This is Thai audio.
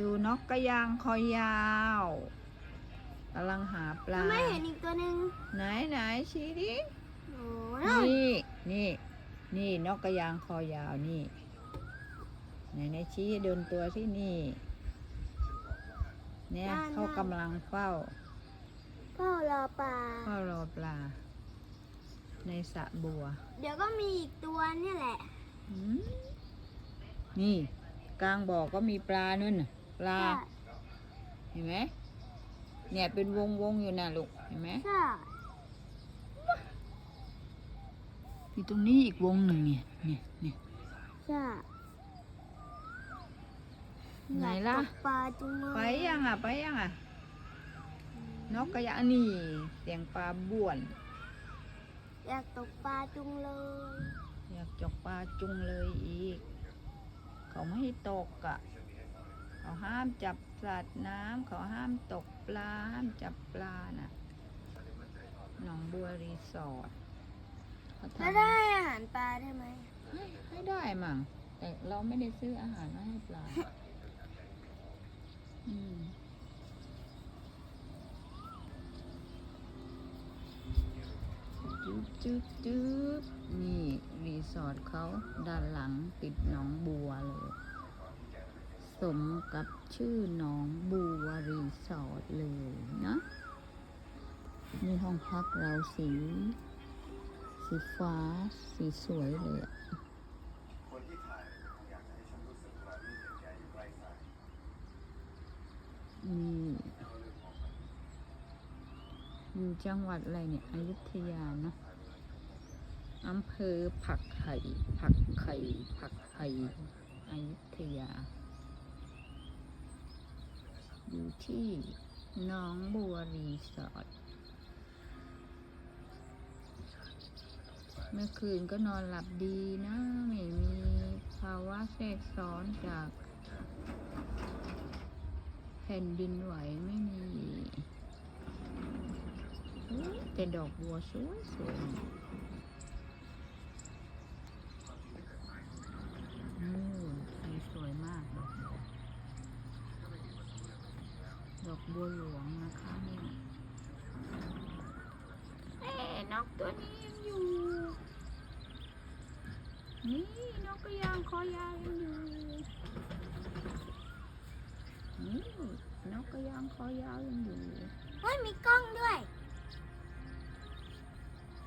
ดูนกกระยางคอยาวกำลังหาปลา ไม่เห็นอีกตัวหนึ่งไหนไหนชี้ดิโอ้นู่นนี่นี่นี่นกกระยางคอยาวนี่ไหนไหนชี้ให้เดินตัวที่นี่ เนี่ยเขากำลังเฝ้าเฝ้ารอปลาเฝ้ารอปลา ในสระบัว เดี๋ยวก็มีอีกตัวเนี่ยแหละอืมนี่กลางบ่อก็มีปลานู่นน่ะป ลา เห็นไหมเนี่ยเป็นวงวงๆอยู่น่ะลูก เห็นไหมใช่มีตรงนี้อีกวงหนึ่งเนี่ย เนี่ยเนี่ยใช่ไหนล่ะอยากตกปลาจุงเลยไปยังอะ ไปยังอะ นกกระยางนี่ เสียงปลาบ้วน อยากตกปลาจุงเลย อยากจกปลาจุงเลยอีก เขาไม่ให้ตกอะ เขาห้ามจับสัตว์น้ำเขาห้ามตกปลาห้ามจับปลาน่ะหนองบัวรีสอร์ทเขาทำแล้วได้อาหารปลาได้ไหมให้ให้ได้มั่งแต่เราไม่ได้ซื้ออาหารมาให้ปลาอืมจึ๊บจึ๊บจึ๊บนี่ รีสอร์ทเขาด้านหลังติดหนองบัวเลย สมกับชื่อหนองบัวรีสอร์ทเลยนะนี่ห้องพักเราสี สีฟ้า สีสวยเลยอะคนที่ถ่ายอยากให้ฉันรู้สึกว่ามีใจอยู่ใกล้สายนี่อยู่จังหวัดอะไรเนี่ย อยุธยาเนอะอำเภอผักไห่ผักไข่ผักไห่อยุธยา อยู่ที่น้องบัวรีสอร์ทเมื่อคืนก็นอนหลับดีนะ ไม่มีภาวะแทรกซ้อนจาก แผ่นดินไหวไม่มี แต่ดอกบัวสวยสวยนู่นสีสวยมากดอกบัวด อกบัวหลวงนะคะนี่เอ๊ะนกตัวนี้ยังอยู่ นี่นกกระยางคอยาวยังอยู่ นี่นกกระยางคอยาวยังอยู่ เฮ้ยมีกล้องด้วย